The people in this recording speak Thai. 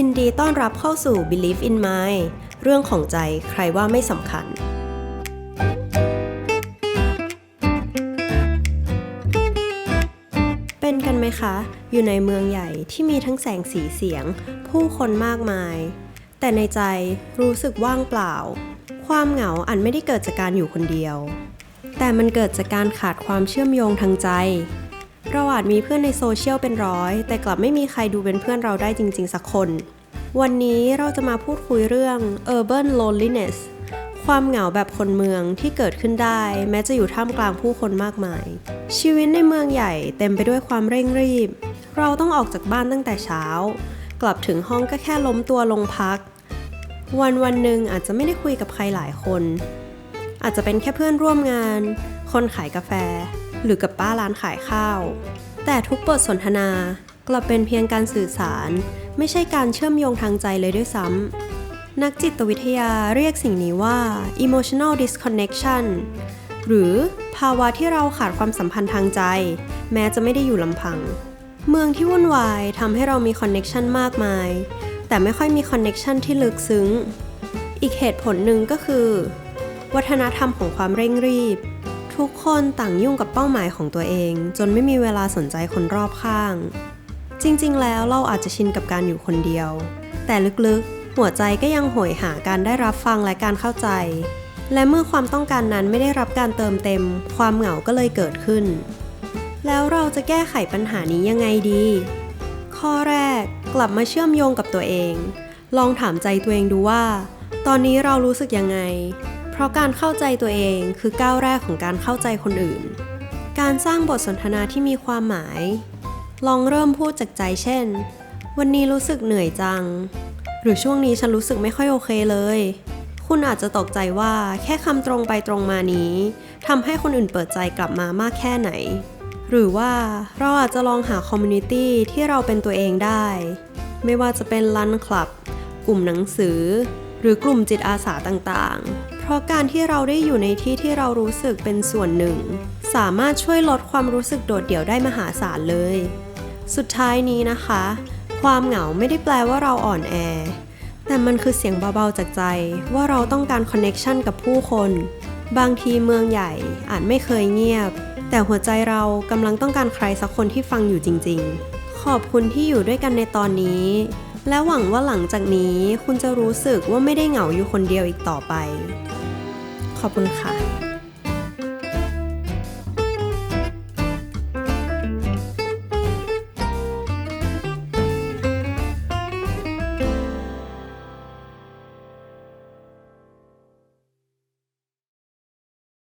ยินดีต้อนรับเข้าสู่ Believe in Mind เรื่องของใจใครว่าไม่สำคัญ เป็นกันไหมคะ อยู่ในเมืองใหญ่ที่มีทั้งแสงสีเสียง ผู้คนมากมาย แต่ในใจรู้สึกว่างเปล่า ความเหงาอันไม่ได้เกิดจากการอยู่คนเดียว แต่มันเกิดจากการขาดความเชื่อมโยงทางใจเราอาจมีเพื่อนในโซเชียลเป็นร้อย แต่กลับไม่มีใครดูเป็นเพื่อนเราได้จริง ๆ สักคน วันนี้เราจะมาพูดคุยเรื่อง urban loneliness ความเหงาแบบคนเมืองที่เกิดขึ้นได้ แม้จะอยู่ท่ามกลางผู้คนมากมาย ชีวิตในเมืองใหญ่เต็มไปด้วยความเร่งรีบ เราต้องออกจากบ้านตั้งแต่เช้า กลับถึงห้องก็แค่ล้มตัวลงพัก วันวันหนึ่งอาจจะไม่ได้คุยกับใครหลายคน อาจจะเป็นแค่เพื่อนร่วมงาน คนขายกาแฟ หรือกับป้าร้านขายข้าว แต่ทุกบทสนทนา กลับเป็นเพียงการสื่อสาร ไม่ใช่การเชื่อมโยงทางใจเลยด้วยซ้ำ นักจิตวิทยาเรียกสิ่งนี้ว่า emotional disconnection หรือภาวะที่เราขาดความสัมพันธ์ทางใจ แม้จะไม่ได้อยู่ลำพัง เมืองที่วุ่นวายทำให้เรามีคอนเน็ชันมากมาย แต่ไม่ค่อยมีคอนเน็ชันที่ลึกซึ้ง อีกเหตุผลหนึ่งก็คือ วัฒนธรรมของความเร่งรีบ ทุกคนต่างยุ่งกับเป้าหมายของตัวเอง จนไม่มีเวลาสนใจคนรอบข้าง จริงๆ แล้วเราอาจจะชินกับการอยู่คนเดียว แต่ลึกๆ หัวใจก็ยังโหยหาการได้รับฟังและการเข้าใจ และเมื่อความต้องการนั้นไม่ได้รับการเติมเต็ม ความเหงาก็เลยเกิดขึ้น แล้วเราจะแก้ไขปัญหานี้ยังไงดี ข้อแรกกลับมาเชื่อมโยงกับตัวเอง ลองถามใจตัวเองดูว่า ตอนนี้เรารู้สึกยังไง เพราะการเข้าใจตัวเองคือก้าวแรกของการเข้าใจคนอื่น การสร้างบทสนทนาที่มีความหมาย ลองเริ่มพูดจากใจเช่น วันนี้รู้สึกเหนื่อยจัง หรือช่วงนี้ฉันรู้สึกไม่ค่อยโอเคเลย คุณอาจจะตกใจว่าแค่คำตรงไปตรงมานี้ทำให้คนอื่นเปิดใจกลับมามากแค่ไหน หรือว่าเราอาจจะลองหาคอมมูนิตี้ที่เราเป็นตัวเองได้ ไม่ว่าจะเป็นลันคลับ กลุ่มหนังสือ หรือกลุ่มจิตอาสาต่างๆ เพราะการที่เราได้อยู่ในที่ที่เรารู้สึกเป็นส่วนหนึ่ง สามารถช่วยลดความรู้สึกโดดเดี่ยวได้มหาศาลเลย สุดท้ายนี้นะคะ ความเหงาไม่ได้แปลว่าเราอ่อนแอ แต่มันคือเสียงเบาๆจากใจว่าเราต้องการคอนเน็ชันกับผู้คน บางทีเมืองใหญ่อาจไม่เคยเงียบ แต่หัวใจเรากำลังต้องการใครสักคนที่ฟังอยู่จริง ๆ ขอบคุณที่อยู่ด้วยกันในตอนนี้ และหวังว่าหลังจากนี้คุณจะรู้สึกว่าไม่ได้เหงาอยู่คนเดียวอีกต่อไป ขอบคุณค่ะ